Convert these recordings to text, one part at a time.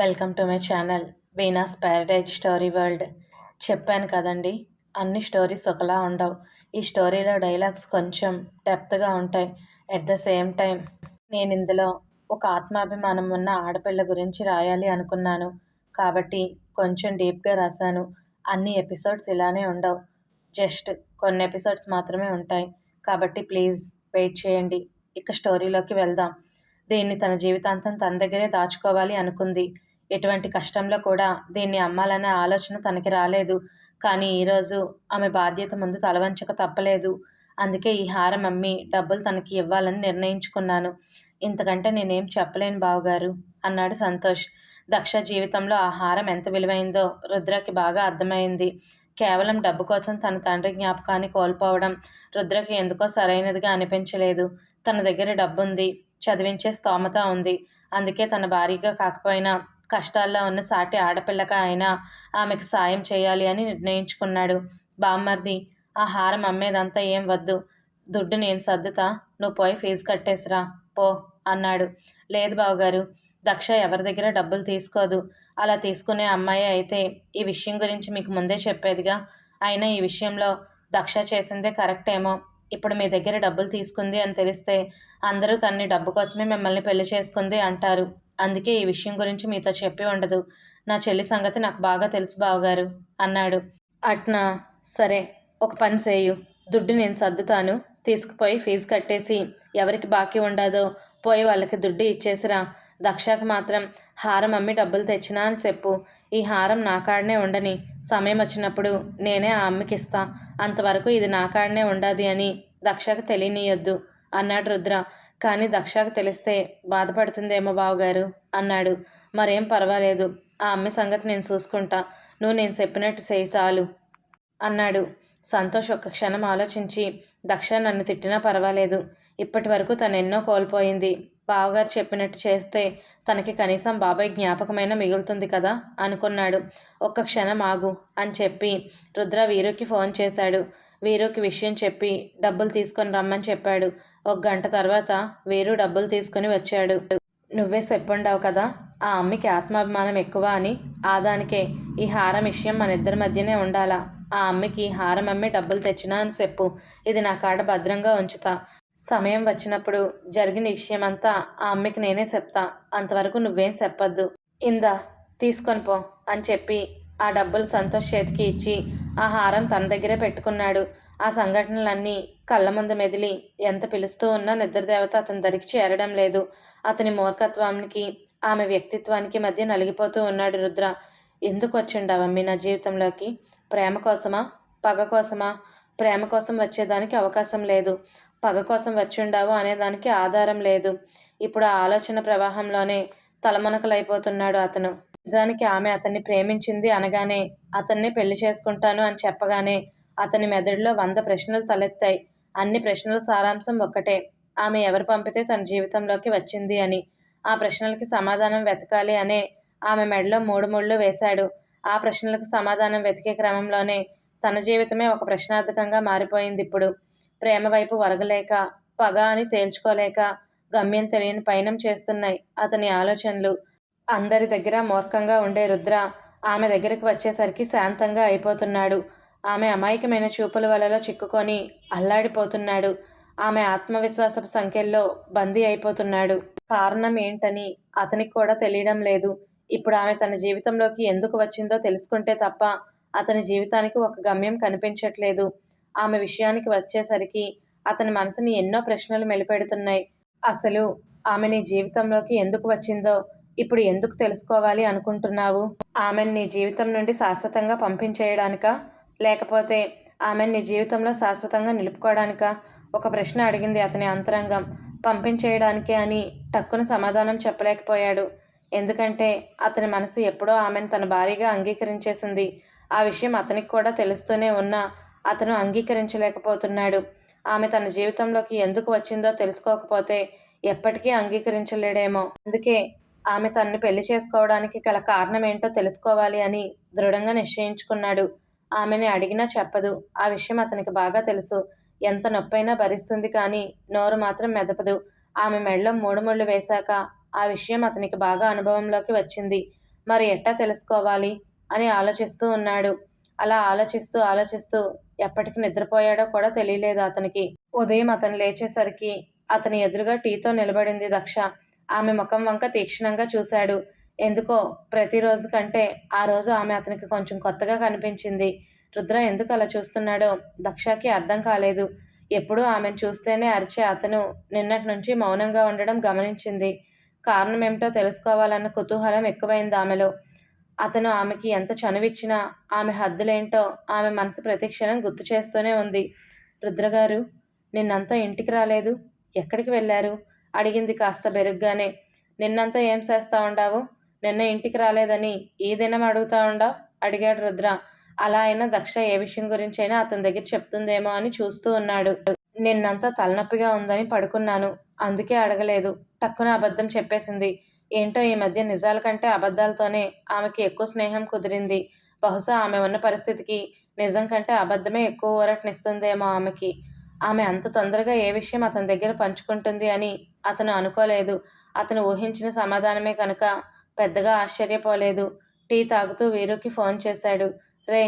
Welcome to my channel Veena's Paradise Story World. చెప్పాను కదండి అన్ని స్టోరీస్ ఒకలా ఉండవు. ఈ స్టోరీలో డైలాగ్స్ కొంచెం డెప్త్గా ఉంటాయి. ఎట్ ద సేమ్ టైం నేను ఇందులో ఒక ఆత్మాభిమానం ఉన్న ఆడపిల్ల గురించి రాయాలి అనుకున్నాను. కాబట్టి కొంచెం డీప్గా రాశాను. అన్ని ఎపిసోడ్స్ ఇలానే ఉండవు. జస్ట్ కొన్ని ఎపిసోడ్స్ మాత్రమే ఉంటాయి. కాబట్టి ప్లీజ్ వెయిట్ చేయండి. ఇక స్టోరీలోకి వెళ్దాం. దీన్ని తన జీవితాంతం తన దగ్గరే దాచుకోవాలి అనుకుంది. ఎటువంటి కష్టంలో కూడా దీన్ని అమ్మాలనే ఆలోచన తనకి రాలేదు. కానీ ఈరోజు ఆమె బాధ్యత ముందు తలవంచక తప్పలేదు. అందుకే ఈ హారం అమ్మి డబ్బులు తనకి ఇవ్వాలని నిర్ణయించుకున్నాను. ఇంతకంటే నేనేం చెప్పలేను బావగారు అన్నాడు సంతోష్. దక్ష జీవితంలో ఆ హారం ఎంత విలువైందో రుద్రకి బాగా అర్థమైంది. కేవలం డబ్బు కోసం తన తండ్రి జ్ఞాపకాన్ని కోల్పోవడం రుద్రకి ఎందుకో సరైనదిగా అనిపించలేదు. తన దగ్గర డబ్బుంది చదివించే స్తోమత ఉంది. అందుకే తన భారీగా కాకపోయినా కష్టాల్లో ఉన్న సాటి ఆడపిల్లక అయినా ఆమెకు సాయం చేయాలి అని నిర్ణయించుకున్నాడు. బామ్మర్ది ఆ హారం అమ్మేదంతా ఏం వద్దు. దుడ్డు నేను సర్దుతా. నువ్వు పోయి ఫీజు కట్టేసిరా. పో అన్నాడు. లేదు బావగారు దక్ష ఎవరి దగ్గర డబ్బులు తీసుకోదు. అలా తీసుకునే అమ్మాయి అయితే ఈ విషయం గురించి మీకు ముందే చెప్పేదిగా. అయినా ఈ విషయంలో దక్ష చేసిందే కరెక్ట్ ఏమో ఇప్పుడు మీ దగ్గర డబ్బులు తీసుకుంది అని తెలిస్తే అందరూ తన్ని డబ్బు కోసమే మిమ్మల్ని పెళ్ళి చేసుకుంది అంటారు. అందుకే ఈ విషయం గురించి మీతో చెప్పి ఉండదు. నా చెల్లి సంగతి నాకు బాగా తెలుసు బావగారు అన్నాడు. అట్నా? సరే ఒక పని చేయు. దుడ్డు నేను సర్దుతాను. తీసుకుపోయి ఫీజు కట్టేసి ఎవరికి బాకీ ఉండదో పోయి వాళ్ళకి దుడ్డు ఇచ్చేసిరా. దక్షకు మాత్రం హారం అమ్మి డబ్బులు తెచ్చినా అని చెప్పు. ఈ హారం నా కాడనే ఉండని. సమయం వచ్చినప్పుడు నేనే ఆ అమ్మకి ఇస్తా అంతవరకు ఇది నా కాడనే ఉండదు అని దక్షకు తెలియనియొద్దు. అన్నాడు రుద్ర. కానీ దక్షకు తెలిస్తే బాధపడుతుందేమో బావగారు? అన్నాడు. మరేం పర్వాలేదు. ఆ అమ్మ సంగతి నేను చూసుకుంటా. నువ్వు నేను చెప్పినట్టు చేయి చాలు. అన్నాడు. సంతోష్ ఒక్క క్షణం ఆలోచించి దక్ష నన్ను తిట్టినా పర్వాలేదు. ఇప్పటి వరకు తను ఎన్నో కోల్పోయింది. బావగారు చెప్పినట్టు చేస్తే తనకి కనీసం బాబాయ్ జ్ఞాపకమైన మిగులుతుంది కదా? అనుకున్నాడు. ఒక్క క్షణం ఆగు అని చెప్పి రుద్ర వీరుకి ఫోన్ చేశాడు. వీరుకి విషయం చెప్పి డబ్బులు తీసుకొని రమ్మని చెప్పాడు. ఒక గంట తర్వాత వీరు డబ్బులు తీసుకొని వచ్చాడు. నువ్వే చెప్పుండావు కదా ఆ అమ్మికి ఆత్మాభిమానం ఎక్కువ అని. ఆదానికే ఈ హారం విషయం మన ఇద్దరి మధ్యనే ఉండాలా? ఆ అమ్మకి హారం అమ్మి డబ్బులు తెచ్చినా అని చెప్పు ఇది నా కాడ భద్రంగా ఉంచుతా. సమయం వచ్చినప్పుడు జరిగిన విషయం అంతా ఆ అమ్మకి నేనే చెప్తా అంతవరకు నువ్వేం చెప్పొద్దు ఇందా తీసుకొని పో అని చెప్పి ఆ డబ్బులు సంతోష్ చేతికి ఇచ్చి ఆ హారం తన దగ్గరే పెట్టుకున్నాడు. ఆ సంఘటనలన్నీ కళ్ళ ముందు మెదిలి ఎంత పిలుస్తూ ఉన్నా నిద్రదేవత అతని దరికి చేరడం లేదు. అతని మూర్ఖత్వానికి ఆమె వ్యక్తిత్వానికి మధ్య నలిగిపోతూ ఉన్నాడు రుద్ర. ఎందుకు వచ్చిండవమ్మి నా జీవితంలోకి? ప్రేమ కోసమా? పగ కోసమా? ప్రేమ కోసం వచ్చేదానికి అవకాశం లేదు. పగ కోసం వచ్చిండావు అనేదానికి ఆధారం లేదు. ఇప్పుడు ఆ ఆలోచన ప్రవాహంలోనే తలమునకలైపోతున్నాడు అతను. నిజానికి ఆమె అతన్ని ప్రేమించింది అనగానే అతన్ని పెళ్ళి చేసుకుంటాను అని చెప్పగానే అతని మెదడులో వంద ప్రశ్నలు తలెత్తాయి. అన్ని ప్రశ్నల సారాంశం ఒక్కటే. ఆమె ఎవరు పంపితే తన జీవితంలోకి వచ్చింది అని. ఆ ప్రశ్నలకి సమాధానం వెతకాలి అనే ఆమె మెడలో మూడు ముళ్ళు వేశాడు. ఆ ప్రశ్నలకు సమాధానం వెతికే క్రమంలోనే తన జీవితమే ఒక ప్రశ్నార్థకంగా మారిపోయింది ఇప్పుడు. ప్రేమ వైపు వరగలేక పగ అని తేల్చుకోలేక గమ్యం తెలియని పయనం చేస్తున్నాయి అతని ఆలోచనలు. అందరి దగ్గర మూర్ఖంగా ఉండే రుద్ర ఆమె దగ్గరికి వచ్చేసరికి శాంతంగా అయిపోతున్నాడు. ఆమె అమాయకమైన చూపుల వలలో చిక్కుకొని అల్లాడిపోతున్నాడు. ఆమె ఆత్మవిశ్వాసపు సంఖ్యల్లో బందీ అయిపోతున్నాడు. కారణం ఏంటని అతనికి కూడా తెలియడం లేదు. ఇప్పుడు ఆమె తన జీవితంలోకి ఎందుకు వచ్చిందో తెలుసుకుంటే తప్ప అతని జీవితానికి ఒక గమ్యం కనిపించట్లేదు. ఆమె విషయానికి వచ్చేసరికి అతని మనసుని ఎన్నో ప్రశ్నలు మెలిపెడుతున్నాయి. అసలు ఆమె నీ జీవితంలోకి ఎందుకు వచ్చిందో ఇప్పుడు ఎందుకు తెలుసుకోవాలి అనుకుంటున్నావు? ఆమెను నీ జీవితం నుండి శాశ్వతంగా పంపించేయడానికా? లేకపోతే ఆమెను నీ జీవితంలో శాశ్వతంగా నిలుపుకోవడానికా ఒక ప్రశ్న అడిగింది అతని అంతరంగం. పంపించేయడానికే అని టక్కున సమాధానం చెప్పలేకపోయాడు. ఎందుకంటే అతని మనసు ఎప్పుడో ఆమెను తన భారీగా అంగీకరించేసింది. ఆ విషయం అతనికి కూడా తెలుస్తూనే ఉన్నా అతను అంగీకరించలేకపోతున్నాడు. ఆమె తన జీవితంలోకి ఎందుకు వచ్చిందో తెలుసుకోకపోతే ఎప్పటికీ అంగీకరించలేడేమో. అందుకే ఆమె తనని పెళ్ళి చేసుకోవడానికి గల కారణం ఏంటో తెలుసుకోవాలి అని దృఢంగా నిశ్చయించుకున్నాడు. ఆమెని అడిగినా చెప్పదు. ఆ విషయం అతనికి బాగా తెలుసు. ఎంత నొప్పైనా భరిస్తుంది కానీ నోరు మాత్రం మెదపదు. ఆమె మెడలో మూడు ముళ్ళు వేశాక ఆ విషయం అతనికి బాగా అనుభవంలోకి వచ్చింది. మరి ఎట్టా తెలుసుకోవాలి? అని ఆలోచిస్తూ ఉన్నాడు. అలా ఆలోచిస్తూ ఆలోచిస్తూ ఎప్పటికి నిద్రపోయాడో కూడా తెలియలేదు అతనికి. ఉదయం అతను లేచేసరికి అతని ఎదురుగా టీతో నిలబడింది దక్ష. ఆమె ముఖం వంక తీక్షణంగా చూశాడు. ఎందుకో ప్రతిరోజు కంటే ఆ రోజు ఆమె అతనికి కొంచెం కొత్తగా కనిపించింది. రుద్ర ఎందుకు అలా చూస్తున్నాడో దక్షకి అర్థం కాలేదు. ఎప్పుడూ ఆమెను చూస్తేనే అరిచే అతను నిన్నటి నుంచి మౌనంగా ఉండడం గమనించింది. కారణం ఏమిటో తెలుసుకోవాలన్న కుతూహలం ఎక్కువైంది ఆమెలో. అతను ఆమెకి ఎంత చనువిచ్చినా ఆమె హద్దులేంటో ఆమె మనసు ప్రతిక్షణం గుర్తు చేస్తూనే ఉంది. రుద్రగారు నిన్నంతా ఇంటికి రాలేదు? ఎక్కడికి వెళ్ళారు? అడిగింది కాస్త బెరుగ్గానే. నిన్నంతా ఏం చేస్తా ఉండావు? నిన్న ఇంటికి రాలేదని ఈ దినం అడుగుతా ఉండావు అడిగాడు రుద్ర. అలా అయినా దక్ష ఏ విషయం గురించైనా అతని దగ్గర చెప్తుందేమో అని చూస్తూ ఉన్నాడు. నిన్నంతా తలనొప్పిగా ఉందని పడుకున్నాను. అందుకే అడగలేదు. టక్కున అబద్ధం చెప్పేసింది. ఏంటో ఈ మధ్య నిజాల కంటే అబద్ధాలతోనే ఆమెకి ఎక్కువ స్నేహం కుదిరింది. బహుశా ఆమె ఉన్న పరిస్థితికి నిజం కంటే అబద్ధమే ఎక్కువ ఊరటనిస్తుందేమో ఆమెకి. ఆమె అంత తొందరగా ఏ విషయం అతని దగ్గర పంచుకుంటుంది అని అతను అనుకోలేదు. అతను ఊహించిన సమాధానమే కనుక పెద్దగా ఆశ్చర్యపోలేదు. టీ తాగుతూ వీరుకి ఫోన్ చేశాడు. రే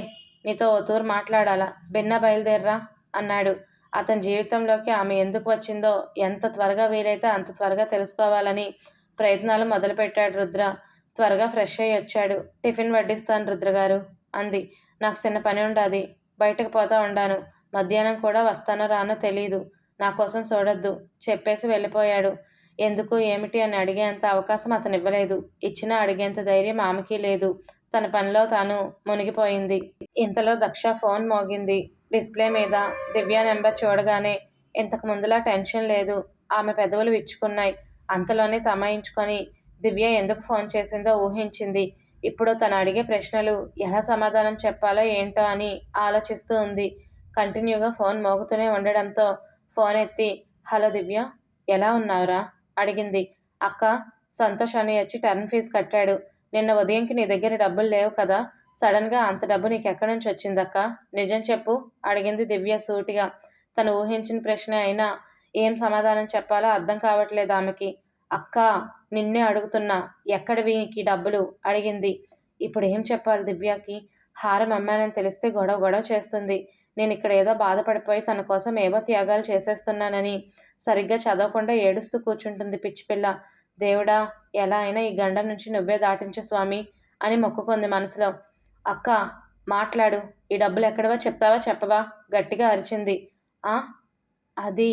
నీతో ఓతూరు మాట్లాడాలా? భిన్న బయలుదేర్రా అన్నాడు. అతని జీవితంలోకి ఆమె ఎందుకు వచ్చిందో ఎంత త్వరగా వీలైతే అంత త్వరగా తెలుసుకోవాలని ప్రయత్నాలు మొదలుపెట్టాడు రుద్ర. త్వరగా ఫ్రెష్ అయ్యి వచ్చాడు. టిఫిన్ వడ్డిస్తాను రుద్రగారు అంది. నాకు చిన్న పని ఉండాది. బయటకు పోతా ఉండాను. మధ్యాహ్నం కూడా వస్తానో రానో తెలియదు నా కోసం చూడొద్దు. చెప్పేసి వెళ్ళిపోయాడు. ఎందుకు ఏమిటి అని అడిగేంత అవకాశం అతను ఇవ్వలేదు ఇచ్చినా అడిగేంత ధైర్యం ఆమెకి లేదు. తన పనిలో తాను మునిగిపోయింది. ఇంతలో దక్ష ఫోన్ మోగింది. డిస్ప్లే మీద దివ్య నెంబర్ చూడగానే ఇంతకు ముందులా టెన్షన్ లేదు. ఆమె పెదవులు విచ్చుకున్నాయి. అంతలోనే తమాయించుకొని దివ్య ఎందుకు ఫోన్ చేసిందో ఊహించింది. ఇప్పుడు తను అడిగే ప్రశ్నలు ఎలా సమాధానం చెప్పాలో ఏంటో అని ఆలోచిస్తూ ఉంది. కంటిన్యూగా ఫోన్ మోగుతూనే ఉండడంతో ఫోన్ ఎత్తి హలో దివ్య ఎలా ఉన్నావురా? అడిగింది. అక్క సంతోష్ అని వచ్చి టర్న్ ఫీజు కట్టాడు. నిన్న ఉదయంకి నీ దగ్గర డబ్బులు లేవు కదా సడన్గా అంత డబ్బు నీకు ఎక్కడి నుంచి వచ్చిందక్క? నిజం చెప్పు అడిగింది దివ్య సూటిగా. తను ఊహించిన ప్రశ్న అయినా ఏం సమాధానం చెప్పాలో అర్థం కావట్లేదు ఆమెకి. అక్క నిన్నే అడుగుతున్నా ఎక్కడ నీకు డబ్బులు? అడిగింది. ఇప్పుడు ఏం చెప్పాలి దివ్యకి? హారం అమ్మానని తెలిస్తే గొడవ గొడవ చేస్తుంది. నేను ఇక్కడ ఏదో బాధపడిపోయి తన కోసం ఏవో త్యాగాలు చేసేస్తున్నానని సరిగ్గా చదవకుండా ఏడుస్తూ కూర్చుంటుంది పిచ్చిపిల్ల దేవుడా ఎలా అయినా ఈ గండం నుంచి నువ్వే దాటించు స్వామి అని మొక్కుకుంది మనసులో. అక్క మాట్లాడు. ఈ డబ్బులు ఎక్కడవా చెప్తావా చెప్పవా? గట్టిగా అరిచింది. ఆ అది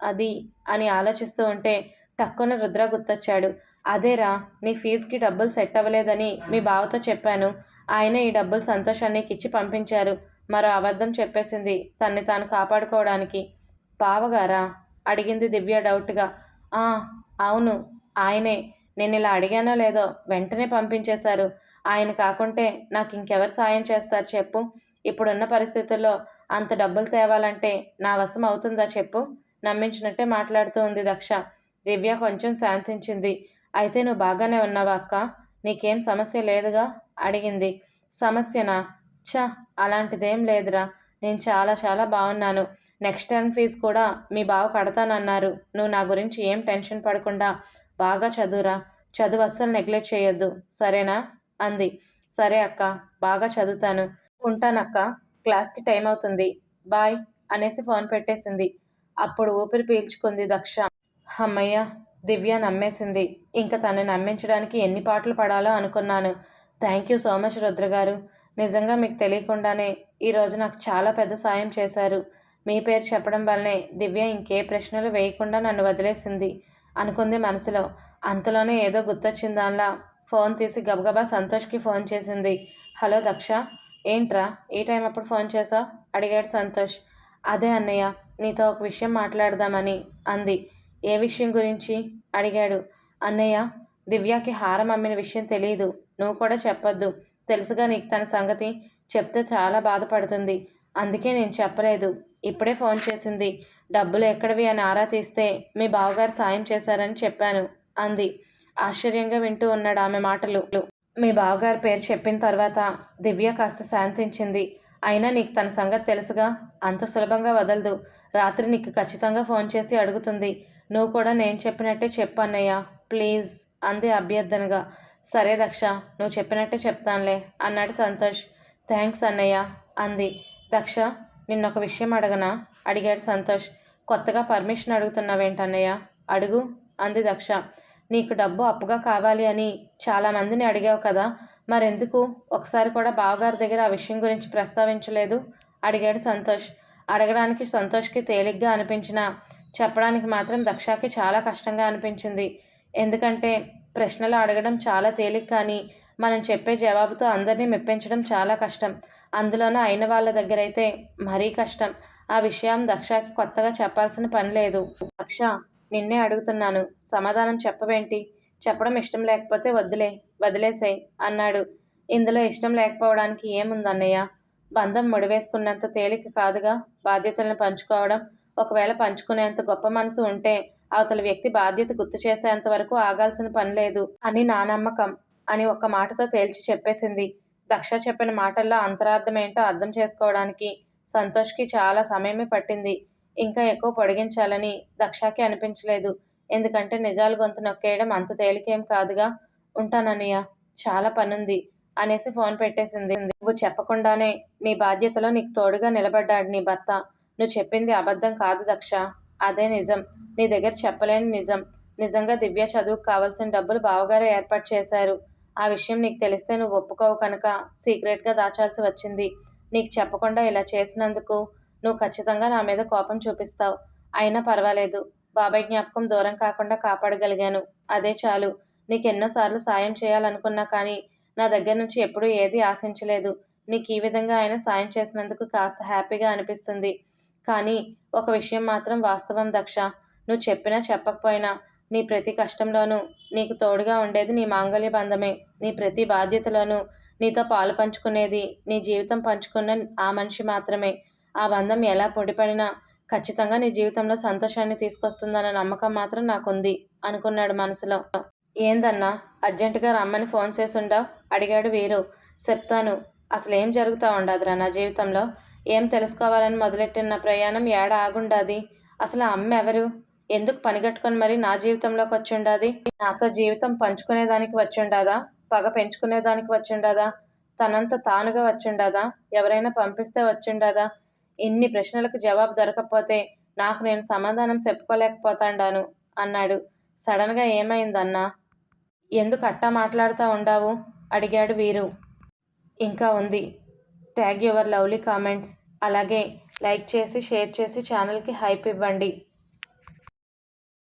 అది అని ఆలోచిస్తూ ఉంటే టక్కున రుద్ర గుర్తొచ్చాడు. అదేరా నీ ఫీజుకి డబ్బులు సెట్ అవ్వలేదని మీ బావతో చెప్పాను. ఆయన ఈ డబ్బులు సంతోషానికి ఇచ్చి పంపించారు. మరో అబద్ధం చెప్పేసింది తన్ని తాను కాపాడుకోవడానికి. పావగారా అడిగింది దివ్య డౌట్గా. ఆ అవును ఆయనే. నేను ఇలా అడిగానో లేదో వెంటనే పంపించేశారు. ఆయన కాకుంటే నాకు ఇంకెవరు సాయం చేస్తారు చెప్పు. ఇప్పుడున్న పరిస్థితుల్లో అంత డబ్బులు తేవాలంటే నా వశం అవుతుందా చెప్పు. నమ్మించినట్టే మాట్లాడుతూ ఉంది దక్ష. దివ్య కొంచెం శాంతించింది. అయితే నువ్వు బాగానే ఉన్నావా అక్క? నీకేం సమస్య లేదుగా? అడిగింది. సమస్యనా? ఛా అలాంటిదేం లేదురా. నేను చాలా చాలా బాగున్నాను నెక్స్ట్ టర్మ్ ఫీజు కూడా మీ బావ కడతానన్నారు. నువ్వు నా గురించి ఏం టెన్షన్ పడకుండా బాగా చదువురా. చదువు అస్సలు నెగ్లెక్ట్ చేయొద్దు. సరేనా? అంది. సరే అక్క బాగా చదువుతాను. ఉంటానక్క. క్లాస్కి టైం అవుతుంది. బాయ్ అనేసి ఫోన్ పెట్టేసింది. అప్పుడు ఊపిరి పీల్చుకుంది దక్ష. అమ్మయ్య దివ్య నమ్మేసింది. ఇంకా తనని నమ్మించడానికి ఎన్ని పాటలు పడాలో అనుకున్నాను. Thank you so much Rudra గారు నిజంగా మీకు తెలియకుండానే ఈరోజు నాకు చాలా పెద్ద సాయం చేశారు. మీ పేరు చెప్పడం వల్లనే దివ్య ఇంకే ప్రశ్నలు వేయకుండా నన్ను వదిలేసింది అనుకుంది మనసులో. అంతలోనే ఏదో గుర్తొచ్చింది దానిలా ఫోన్ తీసి గబగబా సంతోష్కి ఫోన్ చేసింది. హలో దక్ష ఏంట్రా? ఈ టైం అప్పుడు ఫోన్ చేసా అడిగాడు సంతోష్. అదే అన్నయ్య నీతో ఒక విషయం మాట్లాడదామని అంది. ఏ విషయం గురించి? అడిగాడు. అన్నయ్య దివ్యాకి హారం అమ్మిన విషయం తెలియదు నువ్వు కూడా చెప్పొద్దు. తెలుసుగా నీకు తన సంగతి చెప్తే చాలా బాధపడుతుంది. అందుకే నేను చెప్పలేదు. ఇప్పుడే ఫోన్ చేసింది. డబ్బులు ఎక్కడవి అని ఆరా తీస్తే మీ బావగారు సాయం చేశారని చెప్పాను అంది. ఆశ్చర్యంగా వింటూ ఉన్నాడు ఆమె మాటలు. మీ బావగారి పేరు చెప్పిన తర్వాత దివ్య కాస్త శాంతించింది. అయినా నీకు తన సంగతి తెలుసుగా? అంత సులభంగా వదలదు. రాత్రి నీకు ఖచ్చితంగా ఫోన్ చేసి అడుగుతుంది. నువ్వు కూడా నేను చెప్పినట్టే చెప్పు అన్నయ్య. ప్లీజ్ అంది అభ్యర్థనగా. సరే దక్ష నువ్వు చెప్పినట్టే చెప్తానులే అన్నాడు సంతోష్. థ్యాంక్స్ అన్నయ్య అంది. దక్ష నిన్నొక విషయం అడగనా? అడిగాడు సంతోష్. కొత్తగా పర్మిషన్ అడుగుతున్నావేంటన్నయ్య? అడుగు అంది దక్ష. నీకు డబ్బు అప్పుగా కావాలి అని చాలామందిని అడిగావు కదా మరెందుకు? ఒకసారి కూడా బావగారి దగ్గర ఆ విషయం గురించి ప్రస్తావించలేదు అడిగాడు సంతోష్. అడగడానికి సంతోష్కి తేలిగ్గా అనిపించిన చెప్పడానికి మాత్రం దక్షకి చాలా కష్టంగా అనిపించింది. ఎందుకంటే ప్రశ్నలు అడగడం చాలా తేలిక కానీ మనం చెప్పే జవాబుతో అందరినీ మెప్పించడం చాలా కష్టం. అందులోనూ అయిన వాళ్ళ దగ్గర అయితే మరీ కష్టం. ఆ విషయం దక్షకి కొత్తగా చెప్పాల్సిన పని లేదు. దక్ష నిన్నే అడుగుతున్నాను. సమాధానం చెప్పవేంటి? చెప్పడం ఇష్టం లేకపోతే వద్దులే వదిలేసేయ్ అన్నాడు. ఇందులో ఇష్టం లేకపోవడానికి ఏముందన్నయ్య బంధం ముడివేసుకున్నంత తేలిక కాదుగా? బాధ్యతలను పంచుకోవడం ఒకవేళ పంచుకునేంత గొప్ప మనసు ఉంటే అవతల వ్యక్తి బాధ్యత గుర్తు చేసేంత వరకు ఆగాల్సిన పని లేదు అని నా నమ్మకం అని ఒక్క మాటతో తేల్చి చెప్పేసింది. దక్ష చెప్పిన మాటల్లో అంతరార్థం ఏంటో అర్థం చేసుకోవడానికి సంతోష్కి చాలా సమయమే పట్టింది. ఇంకా ఎక్కువ పొడిగించాలని దక్షకి అనిపించలేదు. ఎందుకంటే నిజాలు గొంతు నొక్కేయడం అంత తేలికేం కాదుగా. ఉంటానన్నయ్య చాలా పనుంది అనేసి ఫోన్ పెట్టేసింది. నువ్వు చెప్పకుండానే నీ బాధ్యతలో నీకు తోడుగా నిలబడ్డాడు నీ భర్త. నువ్వు చెప్పింది అబద్ధం కాదు దక్ష. అదే నిజం. నీ దగ్గర చెప్పలేని నిజం. నిజంగా దివ్య చదువుకు కావాల్సిన డబ్బులు బావగారే ఏర్పాటు చేశారు. ఆ విషయం నీకు తెలిస్తే నువ్వు ఒప్పుకోవు కనుక సీక్రెట్గా దాచాల్సి వచ్చింది. నీకు చెప్పకుండా ఇలా చేసినందుకు నువ్వు ఖచ్చితంగా నా మీద కోపం చూపిస్తావు. అయినా పర్వాలేదు. బాబాయ్ జ్ఞాపకం దూరం కాకుండా కాపాడగలిగాను. అదే చాలు. నీకు ఎన్నోసార్లు సాయం చేయాలనుకున్నా కానీ నా దగ్గర నుంచి ఎప్పుడూ ఏది ఆశించలేదు. నీకు ఈ విధంగా ఆయన సాయం చేసినందుకు కాస్త హ్యాపీగా అనిపిస్తుంది. కానీ ఒక విషయం మాత్రం వాస్తవం దక్ష. నువ్వు చెప్పినా చెప్పకపోయినా నీ ప్రతి కష్టంలోనూ నీకు తోడుగా ఉండేది నీ మాంగళ్య బంధమే. నీ ప్రతి బాధ్యతలోనూ నీతో పాలు పంచుకునేది నీ జీవితం పంచుకున్న ఆ మనిషి మాత్రమే. ఆ బంధం ఎలా పొడిపడినా ఖచ్చితంగా నీ జీవితంలో సంతోషాన్ని తీసుకొస్తుందన్న నమ్మకం మాత్రం నాకుంది అనుకున్నాడు మనసులో. ఏందన్నా అర్జెంటుగా రమ్మని ఫోన్ చేసుండవు అడిగాడు వీరు. చెప్తాను. అసలు ఏం జరుగుతూ ఉండదురా నా జీవితంలో? ఏం తెలుసుకోవాలని మొదలెట్టిన నా ప్రయాణం ఏడ ఆగుండాది? అసలు అమ్మ ఎవరు? ఎందుకు పనిగట్టుకొని మరి నా జీవితంలోకి వచ్చిండాది? నాతో జీవితం పంచుకునేదానికి వచ్చిండాదా? పగ పెంచుకునేదానికి వచ్చిండాదా? తనంత తానుగా వచ్చిండాదా? ఎవరైనా పంపిస్తే వచ్చిండాదా? ఇన్ని ప్రశ్నలకు జవాబు దొరకకపోతే నాకు నేను సమాధానం చెప్పుకోలేకపోతాండాను అన్నాడు. సడన్గా ఏమైందన్నా? ఎందుకు అట్టా మాట్లాడుతూ ఉండావు? అడిగాడు వీరు. ఇంకా ఉంది. ట్యాగ్ యువర్ లవ్లీ కామెంట్స్ అలాగే లైక్ చేసి షేర్ చేసి ఛానల్కి హైప్ ఇవ్వండి